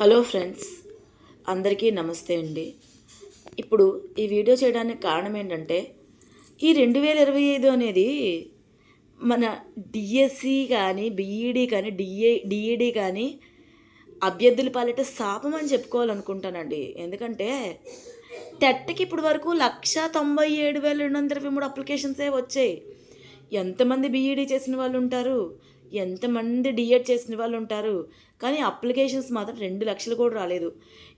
Hello friends అందరికీ నమస్తే అండి. ఇప్పుడు ఈ వీడియో చేయడానికి కారణం ఏంటంటే ఈ రెండు వేల ఇరవై ఐదు అనేది మన డిఎస్సి కానీ బీఈడి కానీ డిఏ డిఈడి కానీ అభ్యర్థుల పాలిట శాపం అని చెప్పుకోవాలనుకుంటానండి. ఎందుకంటే టెట్కి ఇప్పుడు వరకు లక్ష తొంభై ఏడు వేల రెండు వందల ఇరవై మూడు అప్లికేషన్సే వచ్చాయి. ఎంతమంది బీఈడీ చేసిన వాళ్ళు ఉంటారు? ఎంతమంది డిఎడ్ చేసిన వాళ్ళు ఉంటారు. కానీ అప్లికేషన్స్ మాత్రం రెండు లక్షలు కూడా రాలేదు.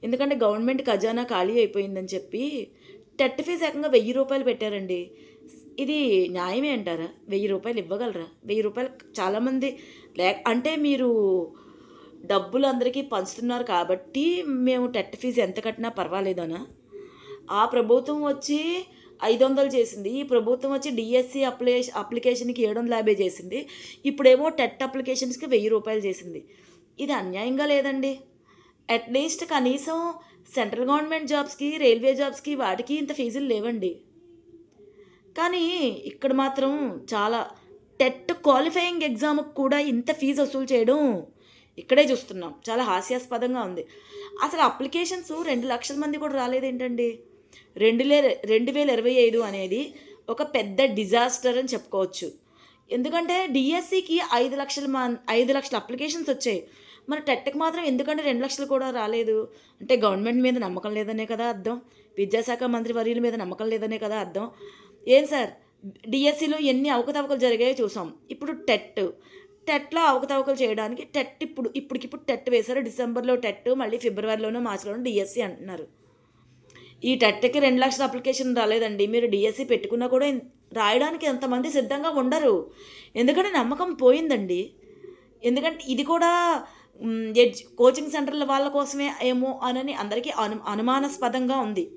ఎందుకంటే గవర్నమెంట్ ఖజానా ఖాళీ అయిపోయిందని చెప్పి టెట్ ఫీజు ఏకంగా వెయ్యి రూపాయలు పెట్టారండి. ఇది న్యాయమే అంటారా? వెయ్యి రూపాయలు ఇవ్వగలరా? వెయ్యి రూపాయలు చాలామంది లే అంటే మీరు డబ్బులు అందరికీ పంచుతున్నారు కాబట్టి మేము టెట్ ఫీజు ఎంత కట్టినా పర్వాలేదనా? ఆ ప్రభుత్వం వచ్చి ఐదు వందలు చేసింది. ఈ ప్రభుత్వం వచ్చి డిఎస్సి అప్లై అప్లికేషన్కి ఏడు వందల యాభై చేసింది. ఇప్పుడేమో టెట్ అప్లికేషన్స్కి వెయ్యి రూపాయలు చేసింది. ఇది అన్యాయంగా లేదండి. అట్లీస్ట్ కనీసం సెంట్రల్ గవర్నమెంట్ జాబ్స్కి రైల్వే జాబ్స్కి వాటికి ఇంత ఫీజులు లేవండి. కానీ ఇక్కడ మాత్రం చాలా టెట్ క్వాలిఫైయింగ్ ఎగ్జామ్కి కూడా ఇంత ఫీజు వసూలు చేయడం ఇక్కడే చూస్తున్నాం. చాలా హాస్యాస్పదంగా ఉంది. అసలు అప్లికేషన్స్ రెండు లక్షల మంది కూడా రాలేదేంటండి? రెండులే రెండు వేల ఇరవై ఐదు అనేది ఒక పెద్ద డిజాస్టర్ అని చెప్పుకోవచ్చు. ఎందుకంటే డిఎస్సికి ఐదు లక్షల మా ఐదు లక్షల అప్లికేషన్స్ వచ్చాయి. మన టెట్కి మాత్రం ఎందుకంటే రెండు లక్షలు కూడా రాలేదు. అంటే గవర్నమెంట్ మీద నమ్మకం లేదనే కదా అర్థం. విద్యాశాఖ మంత్రి వర్యుల మీద నమ్మకం లేదనే కదా అర్థం. ఏం సార్? డిఎస్సిలో ఎన్ని అవకతవకలు జరిగాయో చూసాం. ఇప్పుడు టెట్. టెట్లో అవకతవకలు చేయడానికి టెట్ ఇప్పుడు ఇప్పటికిప్పుడు టెట్ వేశారు. డిసెంబర్లో టెట్ మళ్ళీ ఫిబ్రవరిలోనూ మార్చిలోనూ డిఎస్సి అంటున్నారు. ఈ టెట్కి రెండు లక్షల అప్లికేషన్ రాలేదండి. మీరు డిఎస్సి పెట్టుకున్నా కూడా రాయడానికి ఎంతమంది సిద్ధంగా ఉండరు. ఎందుకంటే నమ్మకం పోయిందండి. ఎందుకంటే ఇది కూడా ఎడ్జ్ కోచింగ్ సెంటర్ల వాళ్ళ కోసమే ఏమో అనని అందరికీ అను అనుమానాస్పదంగా ఉంది.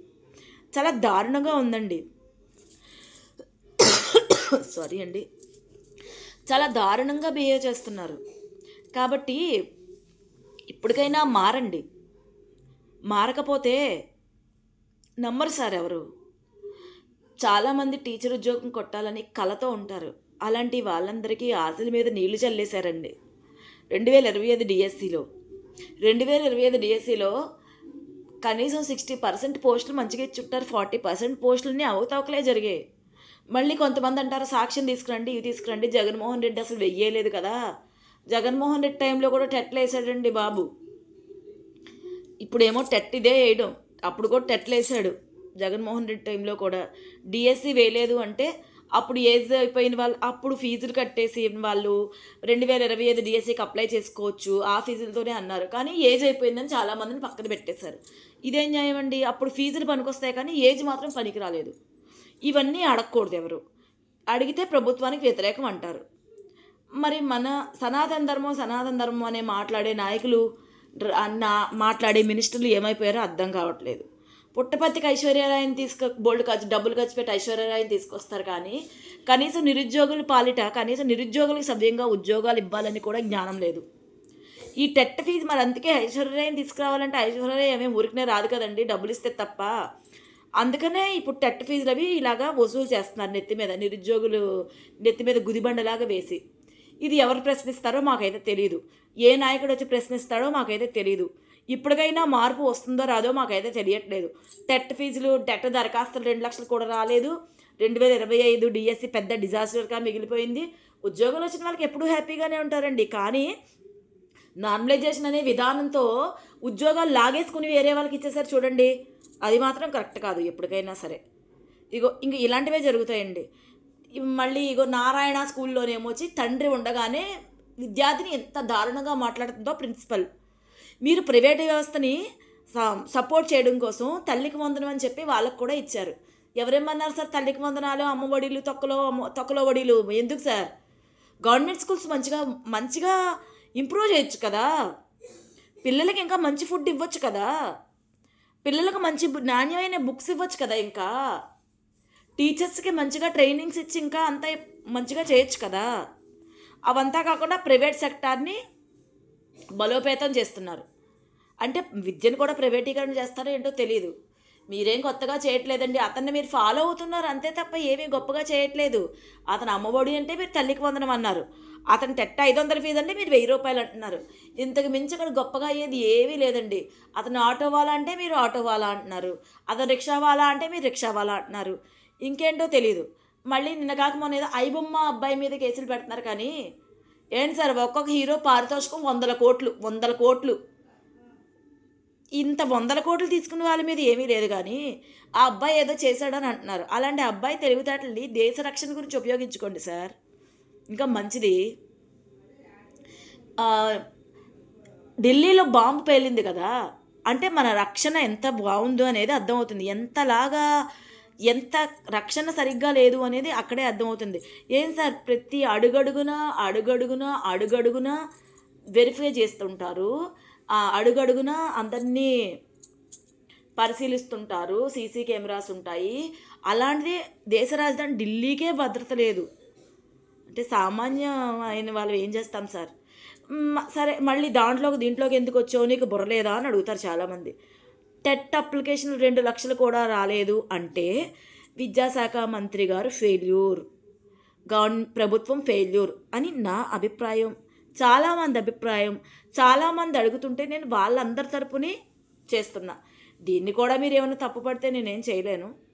చాలా దారుణంగా ఉందండి. సారీ అండి. చాలా దారుణంగా బిహేవ్ చేస్తున్నారు. కాబట్టి ఇప్పటికైనా మారండి. మారకపోతే నమ్మరు సార్ ఎవరు. చాలామంది టీచర్ ఉద్యోగం కొట్టాలని కలతో ఉంటారు. అలాంటి వాళ్ళందరికీ ఆశల మీద నీళ్ళు చల్లేశారండి. రెండు వేల ఇరవై ఐదు డిఎస్సిలో. రెండు వేల ఇరవై ఐదు డిఎస్సిలో కనీసం సిక్స్టీ పర్సెంట్ పోస్టులు మంచిగా ఇచ్చుంటారు. ఫార్టీ పర్సెంట్ పోస్టులని అవతవకలే జరిగాయి. మళ్ళీ కొంతమంది అంటారు సాక్ష్యం తీసుకురండి ఇవి తీసుకురండి. జగన్మోహన్ రెడ్డి అసలు వెయ్యలేదు కదా. జగన్మోహన్ రెడ్డి టైంలో కూడా టెట్లు వేసాడండి బాబు. ఇప్పుడేమో టెట్ ఇదే వేయడం. అప్పుడు కూడా టెట్లేసాడు జగన్మోహన్ రెడ్డి టైంలో కూడా. డిఎస్సి వేయలేదు అంటే అప్పుడు ఏజ్ అయిపోయిన వాళ్ళు అప్పుడు ఫీజులు కట్టేసి వాళ్ళు రెండు వేల ఇరవై ఐదు డిఎస్సికి అప్లై చేసుకోవచ్చు ఆ ఫీజులతోనే అన్నారు. కానీ ఏజ్ అయిపోయిందని చాలామందిని పక్కన పెట్టేశారు. ఇదేం న్యాయం అండి? అప్పుడు ఫీజులు పనికొస్తాయి కానీ ఏజ్ మాత్రం పనికి రాలేదు. ఇవన్నీ అడగకూడదు ఎవరు. అడిగితే ప్రభుత్వానికి వ్యతిరేకం అంటారు. మరి మన సనాతన ధర్మం సనాతన ధర్మం అనే మాట్లాడే నాయకులు నా మాట్లాడే మినిస్టర్లు ఏమైపోయారో అర్థం కావట్లేదు. పుట్టపర్తికి ఐశ్వర్యరాయని తీసుకు బోల్డ్ ఖర్చు డబ్బులు ఖర్చు పెట్టి ఐశ్వర్యరాయని తీసుకొస్తారు కానీ కనీసం నిరుద్యోగులు పాలిట కనీసం నిరుద్యోగులకు సవ్యంగా ఉద్యోగాలు ఇవ్వాలని కూడా జ్ఞానం లేదు. ఈ టెట్ ఫీజు మరి అందుకే ఐశ్వర్యరాయని తీసుకురావాలంటే ఐశ్వర్య ఏమేమి ఊరికనే రాదు కదండి డబ్బులు ఇస్తే తప్ప. అందుకనే ఇప్పుడు టెట్ ఫీజులు అవి ఇలాగా వసూలు చేస్తున్నారు నెత్తి మీద నిరుద్యోగులు నెత్తి మీద గుదిబండలాగా వేసి. ఇది ఎవరు ప్రశ్నిస్తారో మాకైతే తెలియదు ఏ నాయకుడు వచ్చి ప్రశ్నిస్తాడో మాకైతే తెలియదు ఇప్పటికైనా మార్పు వస్తుందో రాదో మాకైతే తెలియట్లేదు. టెట్ ఫీజులు టెట్ దరఖాస్తులు రెండు లక్షలు కూడా రాలేదు. రెండు వేల ఇరవై ఐదు డిఎస్సి పెద్ద డిజాస్టర్గా మిగిలిపోయింది. ఉద్యోగాలు వచ్చిన వాళ్ళకి ఎప్పుడూ హ్యాపీగానే ఉంటారండి. కానీ నార్మలైజేషన్ అనే విధానంతో ఉద్యోగాలు లాగేసుకుని వేరే వాళ్ళకి ఇచ్చేసారు చూడండి. అది మాత్రం కరెక్ట్ కాదు ఎప్పటికైనా సరే. ఇగో ఇంక ఇలాంటివే జరుగుతాయండి. మళ్ళీ ఇగో నారాయణ స్కూల్లోనేమో వచ్చి తండ్రి ఉండగానే విద్యార్థిని ఎంత దారుణంగా మాట్లాడుతుందో ప్రిన్సిపల్. మీరు ప్రైవేట్ వ్యవస్థని స- సపోర్ట్ చేయడం కోసం తల్లికి వందనం అని చెప్పి వాళ్ళకు కూడా ఇచ్చారు. ఎవరేమన్నారు సార్ తల్లికి వందనాలు అమ్మ ఒడిలు తొక్కలో అమ్మ తొక్కలో ఒడిలు? ఎందుకు సార్? గవర్నమెంట్ స్కూల్స్ మంచిగా మంచిగా ఇంప్రూవ్ చేయొచ్చు కదా? పిల్లలకి ఇంకా మంచి ఫుడ్ ఇవ్వచ్చు కదా? పిల్లలకు మంచి నాణ్యమైన బుక్స్ ఇవ్వచ్చు కదా ఇంకా? టీచర్స్కి మంచిగా ట్రైనింగ్స్ ఇచ్చి ఇంకా అంత మంచిగా చేయొచ్చు కదా. అవంతా కాకుండా ప్రైవేట్ సెక్టార్ని బలోపేతం చేస్తున్నారు. అంటే విద్యను కూడా ప్రైవేటీకరణ చేస్తారో ఏంటో తెలియదు మీరేం కొత్తగా చేయట్లేదండి. అతన్ని మీరు ఫాలో అవుతున్నారు అంతే తప్ప ఏమీ గొప్పగా చేయట్లేదు. అతను అమ్మఒడి అంటే మీరు తల్లికి వందనం అన్నారు. అతను టెట్ట ఐదు వందల ఫీజు అంటే మీరు వెయ్యి రూపాయలు అంటున్నారు. ఇంతకు మించి అక్కడ గొప్పగా అయ్యేది ఏమీ లేదండి. అతను ఆటో వాలా అంటే మీరు ఆటో వాలా అంటున్నారు. అతను రిక్షా వాలా అంటే మీరు రిక్షా వాలా అంటున్నారు. ఇంకేంటో తెలియదు మళ్ళీ నిన్న కాక ఏదో ఐబొమ్మ అబ్బాయి మీద కేసులు పెడుతున్నారు కానీ ఏంటి సార్ ఒక్కొక్క హీరో పారితోషికం వందల కోట్లు వందల కోట్లు. ఇంత వందల కోట్లు తీసుకున్న వాళ్ళ మీద ఏమీ లేదు కానీ ఆ అబ్బాయి ఏదో చేశాడని అంటున్నారు. అలాంటి అబ్బాయి తెలివితేటల్ని దేశ రక్షణ గురించి ఉపయోగించుకోండి సార్. ఇంకా మంచిది ఢిల్లీలో బాంబు పేలింది కదా. అంటే మన రక్షణ ఎంత బాగుందో అనేది అర్థమవుతుంది. ఎంతలాగా ఎంత రక్షణ సరిగ్గా లేదు అనేది అక్కడే అర్థమవుతుంది. ఏం సార్? ప్రతి అడుగడుగున అడుగడుగున అడుగడుగున వెరిఫై చేస్తుంటారు. ఆ అడుగడుగున అందరినీ పరిశీలిస్తుంటారు. సీసీ కెమెరాస్ ఉంటాయి. అలాంటిది దేశ రాజధాని ఢిల్లీకే భద్రత లేదు. అంటే సామాన్యమైన వాళ్ళు ఏం చేస్తాం సార్? సరే మళ్ళీ దాంట్లోకి దీంట్లోకి ఎందుకు వచ్చావు? నీకు బుర్రలేదా అని అడుగుతారు చాలామంది. టెట్ అప్లికేషన్ రెండు లక్షలు కూడా రాలేదు అంటే విద్యాశాఖ మంత్రి గారు ఫెయిల్యూర్ గవర్న ప్రభుత్వం ఫెయిల్యూర్ అని నా అభిప్రాయం. చాలామంది అభిప్రాయం. చాలామంది అడుగుతుంటే నేను వాళ్ళందరి తరపునే చేస్తున్నా. దీన్ని కూడా మీరు ఏమైనా తప్పు పడితే నేనేం చేయలేను.